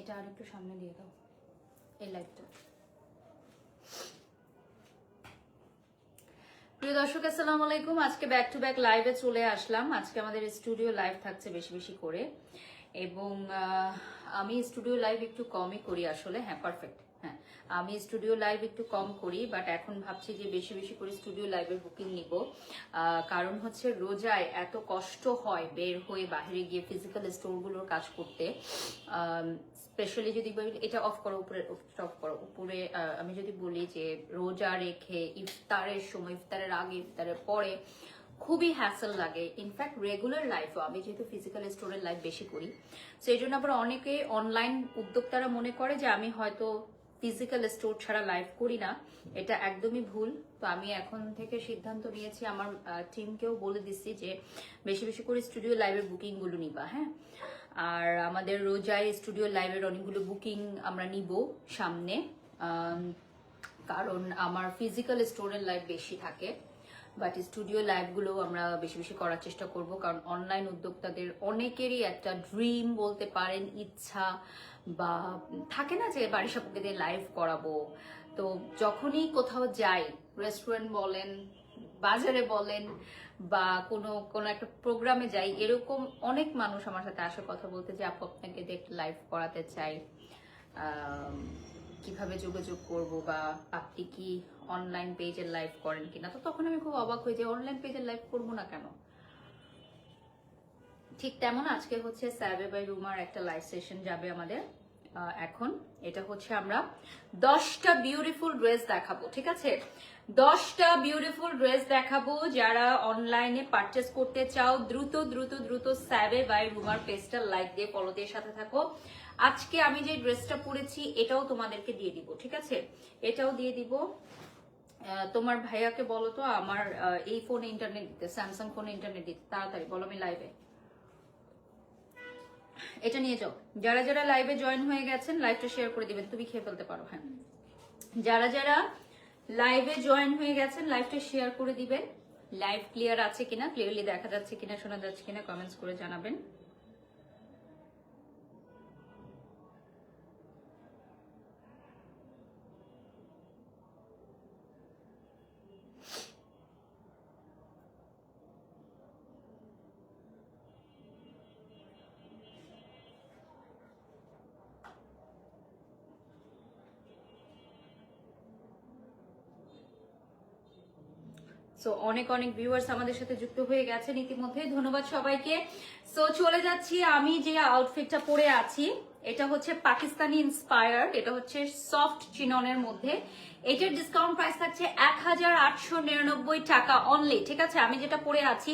এটা আর একটু সামনে দিয়ে দাও, এই লাইটটা প্রিয় দর্শক, আসসালামু আলাইকুম। আজকে ব্যাক টু ব্যাক লাইভে চলে আসলাম। আজকে আমাদের স্টুডিও লাইভ থাকছে বেশি বেশি করে। এবং আমি স্টুডিও লাইভ একটু কমই করি আসলে। হ্যাঁ পারফেক্ট হ্যাঁ আমি স্টুডিও লাইভ একটু কম করি বাট এখন ভাবছি যে বেশি বেশি করে স্টুডিও লাইভের বুকিং নিব। কারণ হচ্ছে রোজায় এত কষ্ট হয় বের হয়ে বাইরে গিয়ে ফিজিক্যাল স্টোরগুলোর কাজ করতে। স্পেশালি যদি বলি, এটা অফ করো, উপরে অফ করো। উপরে আমি যদি বলি যে, রোজা রেখে ইফতারের সময়, ইফতারের আগে, ইফতারের পরে খুবই হ্যাসেল লাগে। ইনফ্যাক্ট রেগুলার লাইফও আমি যেহেতু ফিজিক্যাল স্টোরের লাইফ বেশি করি সেই জন্য আবার অনেকে অনলাইন উদ্যোক্তারা মনে করে যে, আমি হয়তো ফিজিক্যাল স্টোর ছাড়া লাইভ করি না। এটা একদমই ভুল। তো আমি এখন থেকে সিদ্ধান্ত নিয়েছি, আমার টিমকেও বলে দিচ্ছি যে, বেশি বেশি করে স্টুডিও লাইভের বুকিংগুলো নিবা হ্যাঁ? আর আমাদের রোজায় স্টুডিও লাইভের অনেকগুলো বুকিং আমরা নিব সামনে। কারণ আমার ফিজিক্যাল স্টোরের লাইভ বেশি থাকে বাট স্টুডিও লাইভগুলো আমরা বেশি বেশি করার চেষ্টা করব, কারণ অনলাইন উদ্যোক্তাদের অনেকেরই একটা ড্রিম বলতে পারেন ইচ্ছা, বা থাকে না যে বাড়ির সাপোকে দিয়ে লাইভ করাবো। তো যখনই কোথাও যাই রেস্টুরেন্ট বলেন বাজারে বলেন বা কোনো কোনো একটা প্রোগ্রামে যাই, এরকম অনেক মানুষ আমার সাথে আসে কথা বলতে যে, আপু, আপনাকে দেখ লাইভ করাতে চাই। কীভাবে যোগাযোগ করব বা আপনি কি অনলাইন পেজের লাইভ করেন কিনা? তো তখন আমি খুব অবাক হই যে অনলাইন পেজের লাইভ করব না কেন? ঠিক তেমন আজকে হচ্ছে স্যাবে বাই রুমার একটা লাইভ সেশন যাবে আমাদের। এখন এটা হচ্ছে আমরা দশটা বিউটিফুল ড্রেস দেখাবো, ঠিক আছে? দশটা বিউটিফুল ড্রেস দেখাবো যারা অনলাইনে পারচেস করতে চাও, দ্রুত দ্রুত দ্রুত স্যাবে বাই রুমার পেজটা লাইক দিয়ে ফলো দিয়ে সাথে থাকো। আজকে আমি যে ড্রেসটা পরেছি, এটাও তোমাদেরকে দিয়ে দিব, ঠিক আছে? এটাও দিয়ে দিব। তোমার ভাইয়াকে বলো তো, আমার এই ফোনে ইন্টারনেট দিতে স্যামসাং ফোনে ইন্টারনেট দিতে, তাড়াতাড়ি, বলো আমি লাইভে এটা নিয়ে যাও। যারা যারা লাইভে জয়েন হয়ে গেছেন লাইভটা শেয়ার করে দিবেন। তুমি খেয়ে ফেলতে পারো হ্যাঁ। যারা যারা লাইভে জয়েন হয়ে গেছেন লাইভটা শেয়ার করে দিবেন। লাইভ ক্লিয়ার আছে কিনা? ক্লিয়ারলি দেখা যাচ্ছে কিনা, শোনা যাচ্ছে কিনা কমেন্টস করে জানাবেন। সো অনেক অনেক ভিউয়ার্স আমাদের সাথে যুক্ত হয়ে গেছেন ইতিমধ্যে। ধন্যবাদ সবাইকে। সো চলে যাচ্ছি আমি যে আউটফিটটা পরে আছি, এটা হচ্ছে পাকিস্তানি ইন্সপায়ার এটা হচ্ছে সফট চিননের মধ্যে। এটার ডিসকাউন্ট প্রাইস থাকছে এক হাজার আটশো নিরানব্বই টাকা অনলি ঠিক আছে? আমি যেটা পরে আছি,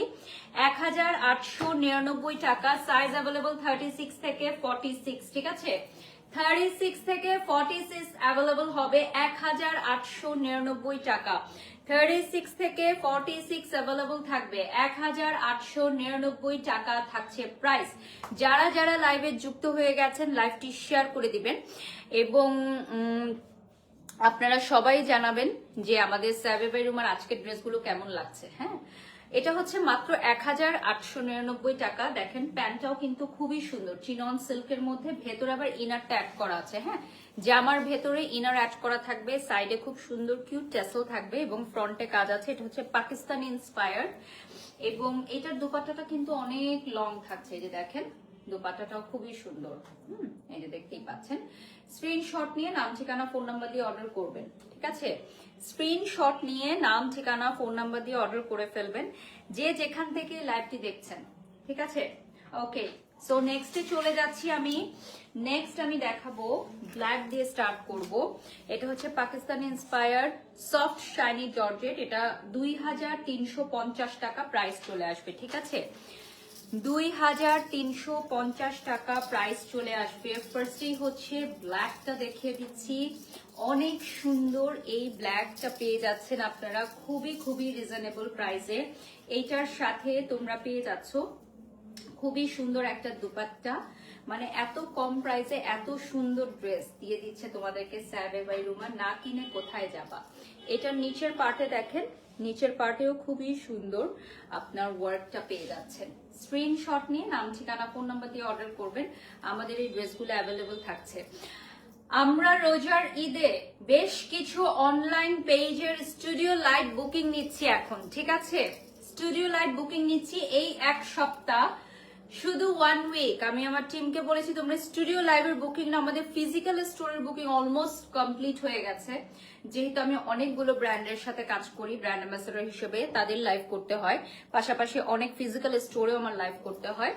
এক হাজার আটশো নিরানব্বই টাকা সাইজ অ্যাভেলেবল থার্টি সিক্স থেকে ফর্টি সিক্স ঠিক আছে? থার্টি সিক্স থেকে ফর্টি সিক্স অ্যাভেলেবল হবে এক হাজার আটশো নিরানব্বই টাকা। থার্টি সিক্স থেকে ফর্টি সিক্স অ্যাভেলেবল থাকবে। এক হাজার আটশো নিরানব্বই টাকা থাকছে প্রাইস যারা যারা লাইভে যুক্ত হয়ে গেছেন লাইভটি শেয়ার করে দিবেন। এবং আপনারা সবাই জানাবেন যে আমাদের স্যাবে রুমার আজকের ড্রেসগুলো কেমন লাগছে। হ্যাঁ? এটা হচ্ছে মাত্র এক হাজার আটশো নিরানব্বই টাকা। দেখেন, প্যান্টটাও কিন্তু খুবই সুন্দর। চিনন সিল্কের মধ্যে, ভেতরে আবার ইনারটা অ্যাড করা আছে। হ্যাঁ? জামার ভেতরে ইনার অ্যাড করা থাকবে সাইডে খুব সুন্দর কিউট টেসল থাকবে এবং ফ্রন্টে কাজ আছে, এটা হচ্ছে পাকিস্তানি ইন্সপায়ার্ড এবং এটার দোপাট্টাটা কিন্তু অনেক লং থাকছে, এই যে দেখেন, দোপাট্টাটাও খুবই সুন্দর। হুম, এই যে দেখতেই পাচ্ছেন। স্ক্রিনশট নিয়ে নাম, ঠিকানা ফোন নাম্বার দিয়ে অর্ডার করবেন, ঠিক আছে? স্ক্রিনশট নিয়ে নাম, ঠিকানা ফোন নাম্বার দিয়ে অর্ডার করে ফেলবেন, যে যেখান থেকে লাইভটি দেখছেন, ঠিক আছে? ওকে সো নেক্সটে চলে যাচ্ছি আমি। নেক্সট আমি দেখাবো ব্ল্যাক দিয়ে স্টার্ট করব। এটা হচ্ছে Pakistani inspired soft shiny georgette এটা দুই হাজার তিনশো পঞ্চাশ টাকা প্রাইস চলে আসবে, ঠিক আছে? দুই হাজার তিনশো পঞ্চাশ টাকা প্রাইস চলে আসবে। ফার্স্টেই হচ্ছে ব্ল্যাকটা দেখিয়ে দিচ্ছি। অনেক সুন্দর এই ব্ল্যাকটা পেয়ে যাচ্ছেন আপনারা। খুবই খুবই রিজনেবল প্রাইসে এইটার সাথে তোমরা পেয়ে যাচ্ছ খুবই সুন্দর একটা দুপাট্টা। মানে এত কম প্রাইসে এত সুন্দর ড্রেস দিয়ে দিচ্ছে তোমাদেরকে স্যাবে বাই রুমা না কিনে কোথায় যাবা? এটার নিচের পার্টে দেখেন, নিচের পার্টেও খুবই সুন্দর আপনার ওয়ার্কটা পেয়ে যাচ্ছেন। স্ক্রিনশট নিয়ে নাম, ঠিকানা ফোন নাম্বার দিয়ে অর্ডার করবেন, আমাদের এই ড্রেসগুলো অ্যাভেলেবল থাকছে। আমরা রোজার ঈদে বেশ কিছু অনলাইন পেজের স্টুডিও লাইট বুকিং নিচ্ছি এখন, ঠিক আছে? স্টুডিও লাইট বুকিং নিচ্ছি এই এক সপ্তাহ। শুধু ওয়ান উইক আমি আমার টিমকে বলেছি, তোমরা স্টুডিও লাইভের বুকিং না, আমাদের ফিজিক্যাল স্টোরের বুকিং অলমোস্ট কমপ্লিট হয়ে গেছে। যেহেতু আমি অনেকগুলো ব্র্যান্ডের সাথে কাজ করি ব্র্যান্ড অ্যাম্বাসেডর হিসেবে তাদের লাইভ করতে হয়। পাশাপাশি অনেক ফিজিক্যাল স্টোরেও আমার লাইভ করতে হয়।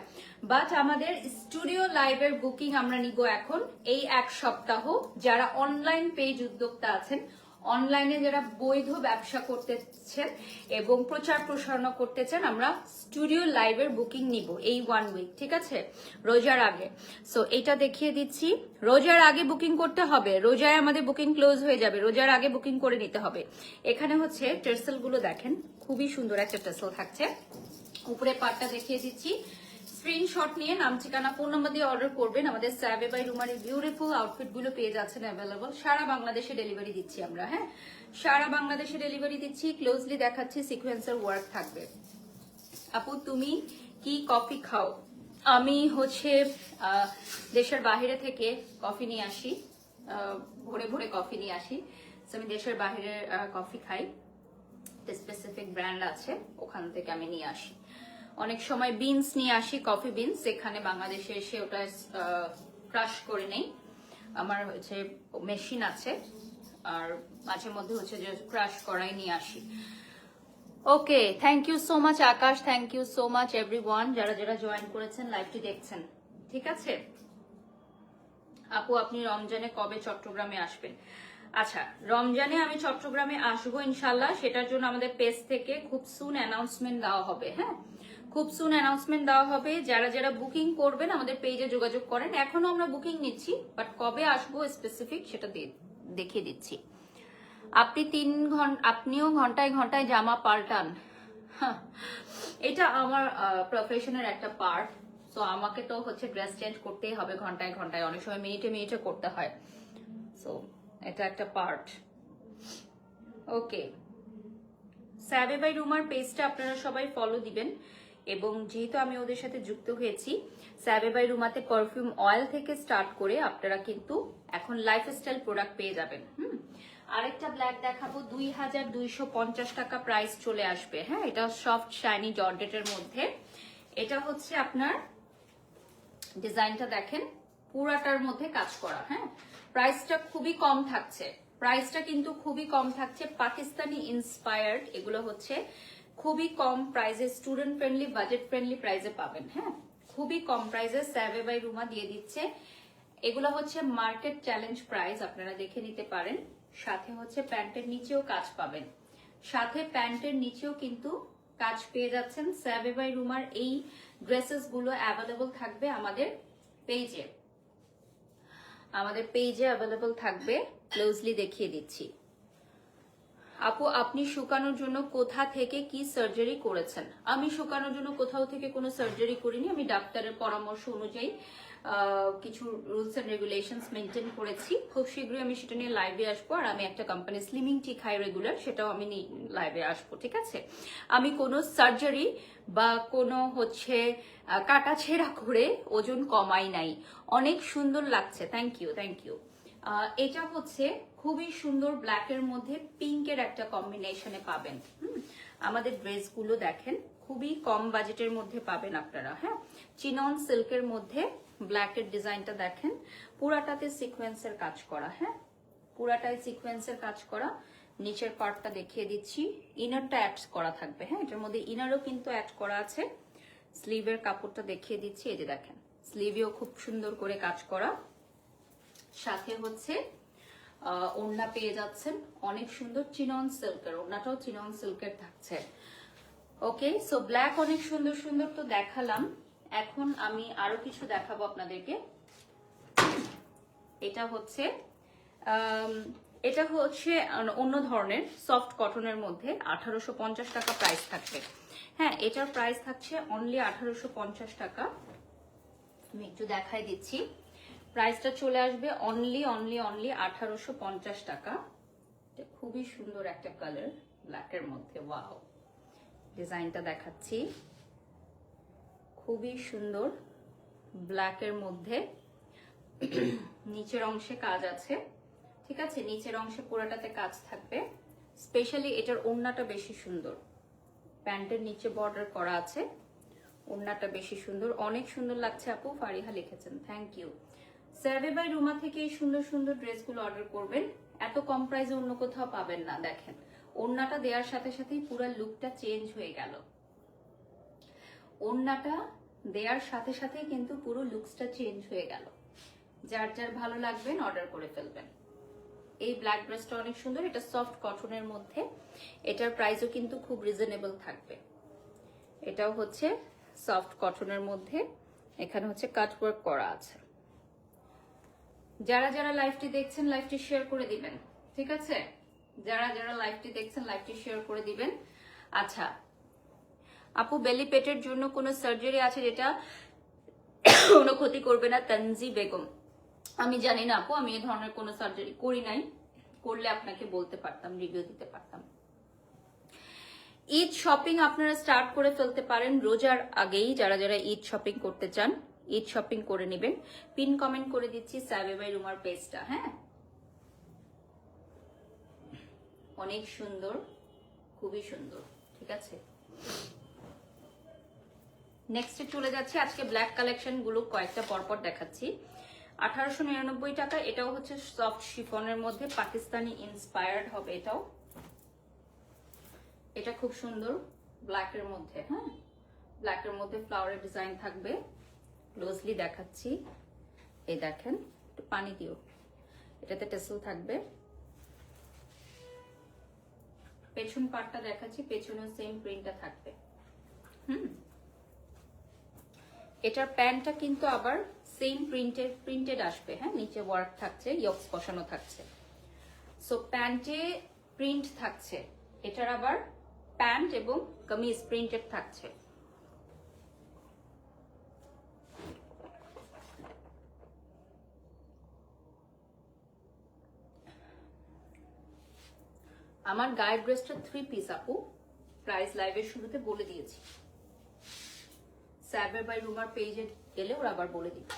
বাট আমাদের স্টুডিও লাইভের বুকিং আমরা নিব এখন এই এক সপ্তাহ। যারা অনলাইন পেজ উদ্যোক্তা আছেন অনলাইনে যারা বৈধ ব্যবসা করতেছেন এবং প্রচার প্রসারণা করতেছেন, আমরা স্টুডিও লাইভের বুকিং নিব এই ওয়ান উইক ঠিক আছে? রোজার আগে। সো এটা দেখিয়ে দিচ্ছি। রোজার আগে বুকিং করতে হবে। রোজায় আমাদের বুকিং ক্লোজ হয়ে যাবে। রোজার আগে বুকিং করে নিতে হবে। এখানে হচ্ছে টেসেলগুলো দেখেন। খুবই সুন্দর একটা টেসেল থাকছে। উপরে পাটটা দেখিয়ে দিচ্ছি। স্ক্রিনশট নিয়ে নাম, ঠিকানা, ফোন নাম্বার দিয়ে অর্ডার করবেন। আমাদের স্যাবে বাই রুমারের বিউটিফুল আউটফিটগুলো পেয়ে যাচ্ছেন অ্যাভেলেবল সারা বাংলাদেশে ডেলিভারি দিচ্ছি আমরা হ্যাঁ? সারা বাংলাদেশে ডেলিভারি দিচ্ছি ক্লোজলি দেখাচ্ছি সিকোয়েন্সার ওয়ার্ক থাকবে। আপু, তুমি কি কফি খাও? আমি হচ্ছে দেশের বাইরে থেকে কফি নিয়ে আসি ভোরে ভোরে কফি নিয়ে আসি। আমি দেশের বাইরে কফি খাই। স্পেসিফিক ব্র্যান্ড আছে, ওখান থেকে আমি নিয়ে আসি। অনেক সময় বিনস নিয়ে আসি কফি বিনস এখানে বাংলাদেশে এসে ওটা ক্রাশ করে নেই। আমার হচ্ছে মেশিন আছে, আর মাঝে মধ্যে হচ্ছে যে ক্রাশ করাই নিয়ে আসি। Okay thank you so much Akash thank you so much every যারা যারা জয়েন করেছেন লাইভটি দেখছেন, ঠিক আছে? আপু, আপনি রমজানে কবে চট্টগ্রামে আসবেন? আচ্ছা রমজানে আমি চট্টগ্রামে আসব ইনশাল্লাহ সেটার জন্য আমাদের পেজ থেকে খুব সুন অ্যানাউন্সমেন্ট দেওয়া হবে হ্যাঁ? খুব সুন অ্যানাউন্সমেন্ট দেওয়া হবে। যারা যারা বুকিং করবেন, আমাদের পেজে যোগাযোগ করেন। এখনও আমরা বুকিং নিচ্ছি বাট কবে আসব স্পেসিফিক সেটা দেখিয়ে দিচ্ছি। আপনি তিন ঘণ্টা আপনিও ঘন্টায় ঘন্টায় জামা পাল্টান। এটা আমার প্রফেশনের একটা পার্ট সো আমাকে তো হচ্ছে ড্রেস চেঞ্জ করতেই হবে ঘন্টায় ঘন্টায়। অনেক সময় মিনিটে মিনিটে করতে হয়। সো এটা একটা পার্ট ওকে স্যাবে বাই রুমার পেজটা আপনারা সবাই ফলো দিবেন। এবং যেহেতু আমি ওদের সাথে যুক্ত হয়েছি স্যাবে বাই রুমাতে পারফিউম অয়েল থেকে স্টার্ট করে আপনারা কিন্তু এখন লাইফস্টাইল প্রোডাক্ট পেয়ে যাবেন, হুম? আরেকটা ব্ল্যাক দেখাবো, দুই হাজার দুইশো পঞ্চাশ টাকা প্রাইস চলে আসবে হ্যাঁ? এটা সফট শাইনি জর্ডেটের মধ্যে। এটা হচ্ছে আপনার ডিজাইনটা দেখেন, পুরাটার মধ্যে কাজ করা হ্যাঁ? প্রাইসটা খুবই কম থাকছে। প্রাইসটা কিন্তু খুবই কম থাকছে, পাকিস্তানি ইন্সপায়ার্ড এগুলো হচ্ছে খুবই কম প্রাইসে স্টুডেন্ট ফ্রেন্ডলি বাজেট ফ্রেন্ডলি প্রাইসে পাবেন হ্যাঁ? খুবই কম প্রাইসে স্যাভে বাই রুমা দিয়ে দিচ্ছে। এগুলো হচ্ছে মার্কেট চ্যালেঞ্জ প্রাইস আপনারা দেখে নিতে পারেন। সাথে হচ্ছে প্যান্টের নিচেও কাজ পাবেন। সাথে প্যান্টের নিচেও কিন্তু কাজ পেয়ে যাচ্ছেন স্যাভে বাই রুমার এই ড্রেসেসগুলো অ্যাভেলেবল থাকবে আমাদের পেজে আমাদের পেজে অ্যাভেলেবল থাকবে। ক্লোজলি দেখিয়ে দিচ্ছি। আপু আপনি শুকানোর জন্য কোথা থেকে কি সার্জারি করেছেন? আমি শুকানোর জন্য কোথাও থেকে কোনো সার্জারি করিনি। আমি ডাক্তারের পরামর্শ অনুযায়ী কিছু রুলস এন্ড রেগুলেশনস মেনটেন করেছি। খুব শীঘ্রই আমি সেটা নিয়ে লাইভে আসব। আর আমি একটা কোম্পানি স্লিমিং টি খাই রেগুলার সেটাও আমি লাইভে আসব ঠিক আছে? আমি কোনো সার্জারি বা কোনো হচ্ছে আহ, কাটাছেঁড়া করে ওজন কমাই নাই। অনেক সুন্দর লাগছে। থ্যাংক ইউ থ্যাংক ইউ এটা হচ্ছে খুবই সুন্দর ব্ল্যাকের মধ্যে পিঙ্কের একটা কম্বিনেশনে পাবেন। আমাদের ড্রেসগুলো দেখেন, খুবই কম বাজেটের মধ্যে পাবেন আপনারা হ্যাঁ? চিনন সিল্কের মধ্যে ব্ল্যাকের ডিজাইনটা দেখেন, পুরাটাতে সিকোয়েন্সের কাজ করা হ্যাঁ? পুরাটাই সিকোয়েন্সের কাজ করা। নিচের পার্টটা দেখিয়ে দিচ্ছি ইনারটা অ্যাড করা থাকবে হ্যাঁ? এটার মধ্যে ইনারও কিন্তু অ্যাড করা আছে। স্লিভের কাপড়টা দেখিয়ে দিচ্ছি, এই যে দেখেন স্লিভেও খুব সুন্দর করে কাজ করা। সাথে হচ্ছে ওড়না পেয়ে যাচ্ছেন অনেক সুন্দর চিনন সিল্কের, ওড়নাটাও চিনন সিল্কের থাকছে। ওকে, সো ব্ল্যাক অনেক সুন্দর সুন্দর তো দেখালাম। এখন আমি আরও কিছু দেখাবো আপনাদেরকে। এটা হচ্ছে এটা হচ্ছে অন্য ধরনের সফট কটনের মধ্যে আঠারোশো পঞ্চাশ টাকা প্রাইস থাকবে। হ্যাঁ এটার প্রাইস থাকছে অনলি আঠারোশো পঞ্চাশ টাকা। আমি একটু দেখাই দিচ্ছি। প্রাইসটা চলে আসবে অনলি অনলি অনলি আঠারোশো পঞ্চাশ টাকা। খুবই সুন্দর একটা কালার ব্ল্যাকের মধ্যে ওয়াও ডিজাইনটা দেখাচ্ছি। খুবই সুন্দর ব্ল্যাকের মধ্যে। নিচের অংশে কাজ আছে, ঠিক আছে? নিচের অংশে পুরোটাতে কাজ থাকবে। স্পেশালি এটার ওড়নাটা বেশি সুন্দর। প্যান্টের নিচে বর্ডার করা আছে। ওড়নাটা বেশি সুন্দর। অনেক সুন্দর লাগছে আপু, ফারিহা লিখেছেন। Thank you save by Ruma থেকে এই সুন্দর সুন্দর ড্রেসগুলো অর্ডার করবেন। এত কম প্রাইসে অন্য কোথাও পাবেন না, দেখেন। ওড়নাটা দেওয়ার সাথে সাথেই পুরো লুকটা চেঞ্জ হয়ে গেল। ওড়নাটা দেওয়ার সাথে সাথেই কিন্তু পুরো লুকসটা চেঞ্জ হয়ে গেল। যার যার ভালো লাগবেন অর্ডার করে ফেলবেন। এই ব্ল্যাক ড্রেসটা অনেক সুন্দর, এটা সফট কটনের মধ্যে। এটার প্রাইসও কিন্তু খুব রিজনেবল থাকবে। এটাও হচ্ছে সফট কটনের মধ্যে। এখানে হচ্ছে কাটওয়ার্ক করা আছে। যারা যারা লাইভটি দেখছেন লাইভটি শেয়ার করে দিবেন, ঠিক আছে? যারা যারা লাইভটি দেখছেন লাইভটি শেয়ার করে দিবেন। আচ্ছা আপু বেলি পেটের জন্য কোনো সার্জারি আছে যেটা কোনো ক্ষতি করবে না? তানজি বেগম। আমি জানি না, আপু, আমি এই ধরনের কোনো সার্জারি করি নাই। করলে আপনাকে বলতে পারতাম রিভিউ দিতে পারতাম। ঈদ শপিং আপনারা স্টার্ট করে ফেলতে পারেন রোজার আগেই, যারা যারা ঈদ শপিং করতে চান। ঈদ শপিং করে নেবেন। পিন কমেন্ট করে দিচ্ছি সাবে বাই রুমার পেজটা হ্যাঁ? অনেক সুন্দর, খুবই সুন্দর, ঠিক আছে? নেক্সটে চলে যাচ্ছে, আজকে ব্ল্যাক কালেকশনগুলো কয়েকটা পরপর দেখাচ্ছি। আঠারোশো নিরানব্বই টাকা, এটাও হচ্ছে সফট শিফনের মধ্যে, পাকিস্তানি ইন্সপায়ার্ড হবে এটাও। এটা খুব সুন্দর ব্ল্যাকের মধ্যে হ্যাঁ? ব্ল্যাকের মধ্যে ফ্লাওয়ারের ডিজাইন থাকবে। ক্লোজলি দেখাচ্ছি। এই দেখেন, একটু পানি দিও। এটাতে টেসল থাকবে। পেছন পার্টটা দেখাচ্ছি, পেছনেও সেম প্রিন্টটা থাকবে। হুম? এটার প্যান্টটা কিন্তু আবার সেম প্রিন্টেড প্রিন্টেড আসবে হ্যাঁ? নিচে ওয়ার্ক থাকছে ইয়ক্স বসানো থাকছে। সো প্যান্টে প্রিন্ট থাকছে। এটার আবার প্যান্ট এবং কামিজ প্রিন্টেড থাকছে। আমার গায়ের ড্রেসটা থ্রি পিস আপু। প্রাইস লাইভের শুরুতে বলে দিয়েছি। স্যাবের বাই রুমার পেজে গেলে ওরা আবার বলে দিবে।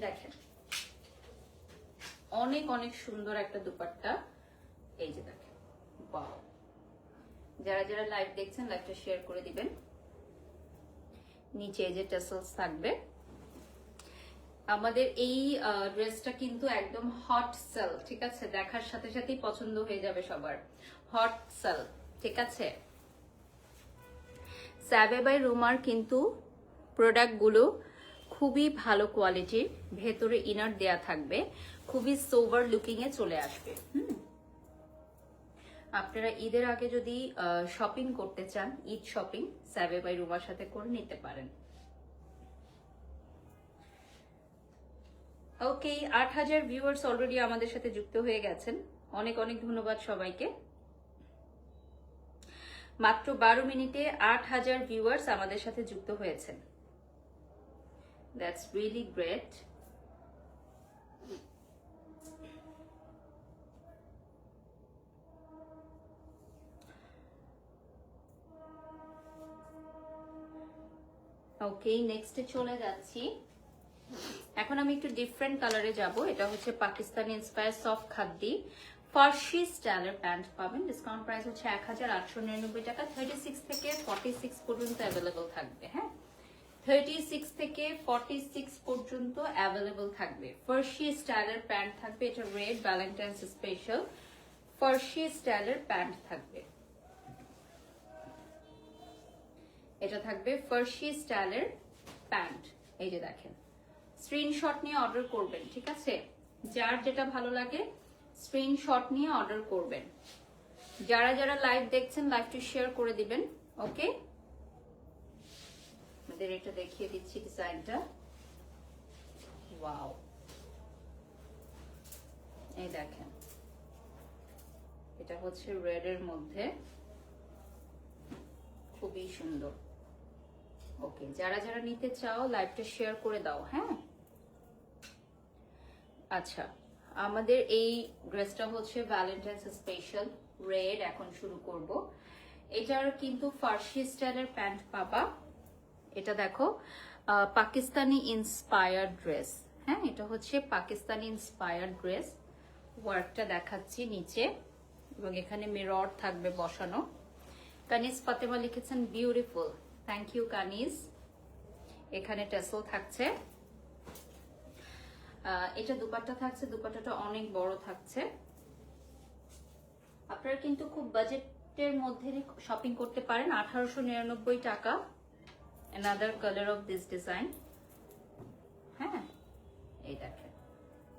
দেখেন। অনেক অনেক সুন্দর একটা দুপাট্টা। এই যে দেখেন। বাহ যারা যারা লাইভ দেখছেন লাইভটা শেয়ার করে দিবেন। নিচে এই যে টেসেলস থাকবে। আমাদের এই ড্রেসটা কিন্তু একদম হট সেল ঠিক আছে? দেখার সাথে সাথেই পছন্দ হয়ে যাবে সবার। হট সেল ঠিক আছে? স্যাবে বাই রুমার কিন্তু প্রোডাক্টগুলো খুবই ভালো কোয়ালিটির ভেতরে ইনার দেয়া থাকবে, খুবই সোভার লুকিং এ চলে আসবে, হুম? আপনারা ঈদের আগে যদি শপিং করতে চান, ঈদ শপিং স্যাবে বাই রুমার সাথে করে নিতে পারেন। ওকে আট হাজার ভিউয়ার্স অলরেডি আমাদের সাথে যুক্ত হয়ে গেছেন। অনেক অনেক ধন্যবাদ সবাইকে। মাত্র বারো মিনিটে আট হাজার ভিউয়ার্স আমাদের সাথে যুক্ত হয়েছেন। দ্যাটস রিয়েলি গ্রেট ওকে নেক্সটে চলে যাচ্ছি। এখন আমি একটু ডিফারেন্ট কালারে যাব। এটা হচ্ছে পাকিস্তানি ইন্সপায়ার সফট খাদ্দি ফার্সি স্টাইলের প্যান্ট পাবেন। ডিসকাউন্ট প্রাইস হচ্ছে এক হাজার আটশো নিরানব্বই টাকা। থার্টি সিক্স থেকে ফর্টি সিক্স পর্যন্ত অ্যাভেলেবল থাকবে হ্যাঁ? থার্টি সিক্স থেকে ফর্টি সিক্স পর্যন্ত অ্যাভেলেবল থাকবে। ফার্সি স্টাইলের প্যান্ট থাকবে। এটা রেড ভ্যালেন্টাইন্স স্পেশাল ফার্সি স্টাইলের প্যান্ট থাকবে। এটা থাকবে ফার্সি স্টাইলের প্যান্ট। এই যে দেখেন। স্ক্রিনশট নিয়ে অর্ডার করবেন, ঠিক আছে? যার যেটা ভালো লাগে স্ক্রিনশট নিয়ে অর্ডার করবেন। যারা যারা লাইভ দেখছেন লাইভটি শেয়ার করে দিবেন ওকে আমাদের এটা দেখিয়ে দিচ্ছি ডিজাইনটা ওয়াও এই দেখেন। এটা হচ্ছে রেড এর মধ্যে। খুবই সুন্দর। ওকে যারা যারা নিতে চাও লাইভটা শেয়ার করে দাও হ্যাঁ? আচ্ছা আমাদের এই ড্রেসটা হচ্ছে ভ্যালেন্টাইন্স স্পেশাল রেড এখন শুরু করব। এটার কিন্তু ফার্সি স্টাইলের প্যান্ট পাবা। এটা দেখো পাকিস্তানি ইন্সপায়ার্ড ড্রেস হ্যাঁ এটা হচ্ছে পাকিস্তানি ইন্সপায়ার্ড ড্রেস ওয়ার্কটা দেখাচ্ছি নিচে, এবং এখানে মিরর থাকবে বসানো। কানিস ফাতেমা লিখেছেন বিউটিফুল থ্যাংক ইউ কানিস। এখানে টেসল থাকছে। এটা দুপাট্টা থাকছে, দুপাট্টাটা অনেক বড় থাকছে। আপনারা কিন্তু খুব বাজেটের মধ্যে শপিং করতে পারেন। আঠারোশো নিরানব্বই টাকা। Another colour of this design হ্যাঁ এই দেখেন।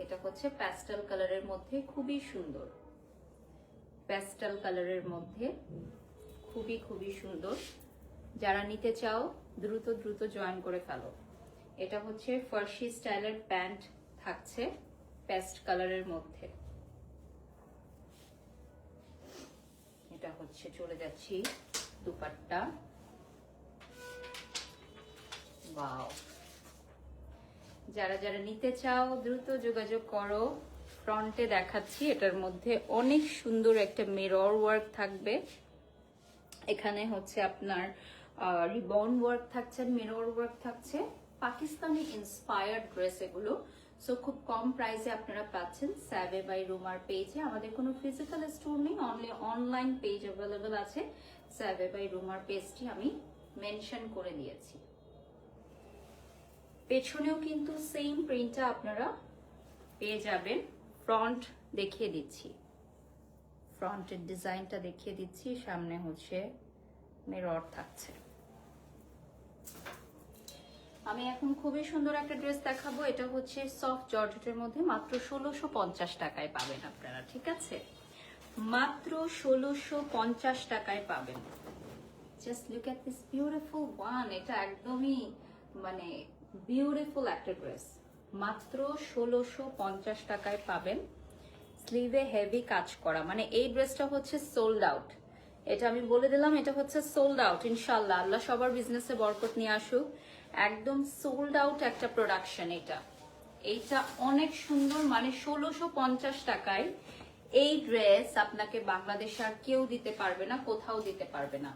এটা হচ্ছে প্যাস্টেল কালারের মধ্যে, খুবই সুন্দর। প্যাস্টেল কালারের মধ্যে খুবই খুবই সুন্দর। যারা নিতে চাও, দ্রুত দ্রুত জয়েন করে ফেলো। এটা হচ্ছে ফার্সি স্টাইলের প্যান্ট থাকছে পেস্ট কালারের মধ্যে। এটা হচ্ছে, চলে যাচ্ছি দুপাট্টা। ওয়াও যারা যারা নিতে চাও, দ্রুত যোগাযোগ করো। ফ্রন্টে দেখাচ্ছি, এটার মধ্যে অনেক সুন্দর একটা মিরর ওয়ার্ক থাকবে। এখানে হচ্ছে আপনার রিবন ওয়ার্ক থাকছে মিরর ওয়ার্ক থাকছে। পাকিস্তানি ইন্সপায়ার্ড ড্রেস এগুলো সো খুব কম প্রাইসে আপনারা পাচ্ছেন স্যাভে বাই রুমার পেজে আমাদের কোনো ফিজিক্যাল স্টোর নেই অনলি অনলাইন পেজ অ্যাভেলেবেল আছে। স্যাভে বাই রুমার পেজটি আমি মেনশন করে দিয়েছি। পেছনেও কিন্তু সেম প্রিন্টটা আপনারা পেয়ে যাবেন। ফ্রন্ট দেখিয়ে দিচ্ছি। ফ্রন্টের ডিজাইনটা দেখিয়ে দিচ্ছি। সামনে হচ্ছে মিরর থাকছে। আমি এখন খুবই সুন্দর একটা ড্রেস দেখাবো। এটা হচ্ছে সফট জর্জেটের মধ্যে মাত্র ষোলোশো পঞ্চাশ টাকায় পাবেন আপনারা, ঠিক আছে? মাত্র ষোলোশো পঞ্চাশ টাকায় পাবেন। Just look at this beautiful one এটা একদমই মানে বিউটিফুল একটা ড্রেস। মাত্র ষোলোশো পঞ্চাশ টাকায় পাবেন। স্লিভে হেভি কাজ করা। মানে এই ড্রেসটা হচ্ছে সোল্ড আউট এটা আমি বলে দিলাম, এটা হচ্ছে সোল্ড আউট ইনশাল্লাহ আল্লাহ সবার বিজনেসে বরকত নিয়ে আসুক। একদম সোল্ড আউট একটা প্রোডাকশন এটা। এইটা অনেক সুন্দর মানে ষোলোশো পঞ্চাশ টাকায় এই ড্রেস আপনাকে বাংলাদেশে আর কেউ দিতে পারবে না, কোথাও দিতে পারবে না।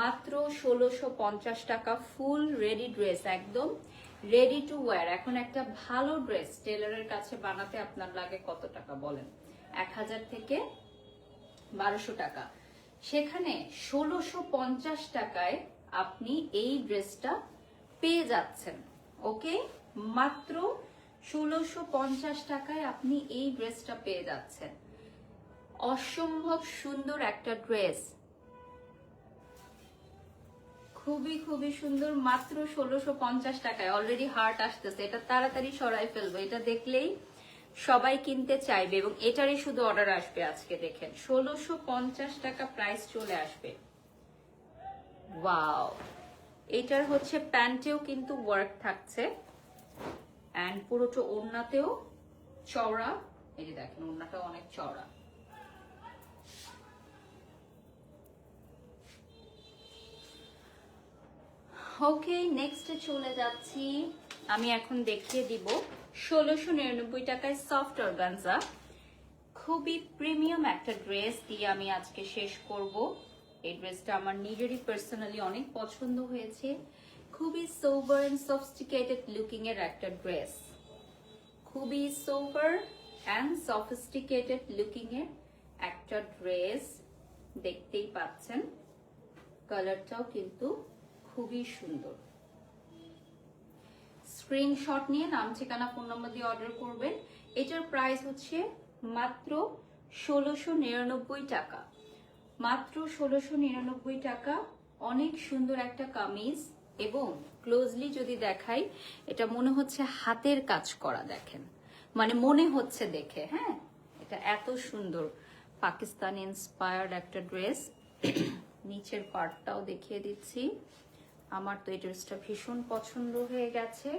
মাত্র ষোলোশো পঞ্চাশ টাকা ফুল রেডি ড্রেস একদম রেডি টু ওয়ার এখন একটা ভালো ড্রেস টেলারের কাছে বানাতে আপনার লাগে কত টাকা বলেন? এক হাজার থেকে বারোশো টাকা। সেখানে ষোলোশো পঞ্চাশ টাকায় আপনি এই ড্রেসটা পেয়ে যাচ্ছেন ওকে মাত্র ষোলোশো পঞ্চাশ টাকায় আপনি এই ড্রেসটা পেয়ে যাচ্ছেন। অসম্ভব সুন্দর একটা ড্রেস খুবই খুবই সুন্দর, মাত্র ষোলোশো পঞ্চাশ টাকায়। অলরেডি হার্ট আসতেছে, এটা তাড়াতাড়ি সরাই ফেলব। এটা দেখলেই সবাই কিনতে চাইবে এবং এটারই শুধু অর্ডার আসবে আজকে, দেখেন। ষোলোশো পঞ্চাশ টাকা প্রাইস চলে আসবে। ওয়াও এটার হচ্ছে প্যান্টেও কিন্তু ওয়ার্ক থাকছে। অ্যান্ড পুরোটা ওড়নাতেও চওড়া। এই যে দেখেন, ওড়নাটাও অনেক চওড়া। ওকে নেক্সটে চলে যাচ্ছি। আমি এখন দেখিয়ে দিব ষোলোশো নিরানব্বই টাকায় সফট অর্গানজা খুবই প্রিমিয়াম একটা ড্রেস দিয়ে আমি আজকে শেষ করব। এই ড্রেসটা আমার নিজেরই পার্সোনালি অনেক পছন্দ হয়েছে। খুবই সোভার অ্যান্ড সফিস্টিকেটেড লুকিং এর একটা ড্রেস খুবই সোভার অ্যান্ড সফিস্টিকেটেড লুকিং এর একটা ড্রেস দেখতেই পাচ্ছেন। কালারটাও কিন্তু খুবই সুন্দর। স্ক্রিনশট নিয়ে নাম, ঠিকানা ফোন নম্বর দিয়ে অর্ডার করবেন। এটার প্রাইস হচ্ছে মাত্র ষোলোশো নিরানব্বই টাকা। মাত্র ষোলোশো নিরানব্বই টাকা, অনেক সুন্দর একটা কামিজ এবং ক্লোজলি যদি দেখাই, এটা মনে হচ্ছে হাতের কাজ করা দেখেন। মানে মনে হচ্ছে দেখে হ্যাঁ? এটা এত সুন্দর। পাকিস্তান ইন্সপায়ার্ড একটা ড্রেস নিচের পার্টটাও দেখিয়ে দিচ্ছি। আমার তো এই ড্রেসটা ভীষণ পছন্দ হয়ে গেছে।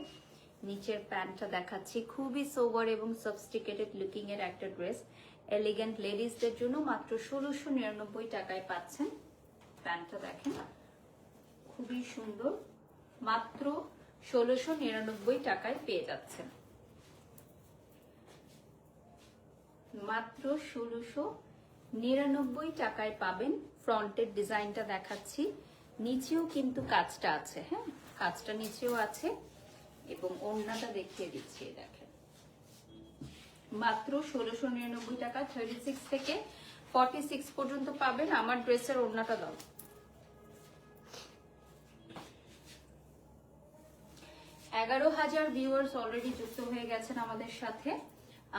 নিচের প্যান্টটা দেখাচ্ছি। খুবই সোভার এবং সবস্টিকেটেড লুকিং এর একটা ড্রেস এলিগেন্ট লেডিসদের জন্য মাত্র ষোলোশো নিরানব্বই টাকায় পাচ্ছেন প্যান্টটা দেখেন। খুবই সুন্দর। মাত্র ষোলোশো নিরানব্বই টাকায় পেয়ে যাচ্ছেন। মাত্র ষোলোশো নিরানব্বই টাকায় পাবেন ফ্রন্টের ডিজাইনটা দেখাচ্ছি। নিচেও কিন্তু কাজটা আছে হ্যাঁ? কাজটা নিচেও আছে। এবং ওড়নাটা দেখিয়ে দিচ্ছি দেখেন। মাত্র ষোলোশো নিরানব্বই টাকা থার্টি সিক্স থেকে ফর্টি সিক্স পর্যন্ত পাবেন। আমার ড্রেসের ওড়নাটা দাও। এগারো হাজার ভিউয়ার্স অলরেডি যুক্ত হয়ে গেছেন আমাদের সাথে।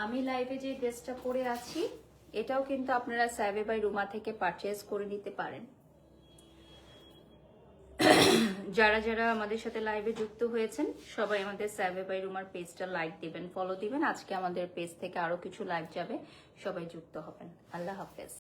আমি লাইভে যে ড্রেসটা পরে আছি, এটাও কিন্তু আপনারা স্যাভে বাই রুমা থেকে পারচেস করে নিতে পারেন। যারা যারা আমাদের সাথে লাইভে যুক্ত হয়েছেন, সবাই আমাদের স্যাভে বাই রুমার পেজটা লাইক দিবেন ফলো দিবেন। আজকে আমাদের পেজ থেকে আরও কিছু লাইভ যাবে, সবাই যুক্ত হবেন। আল্লাহ হাফেজ।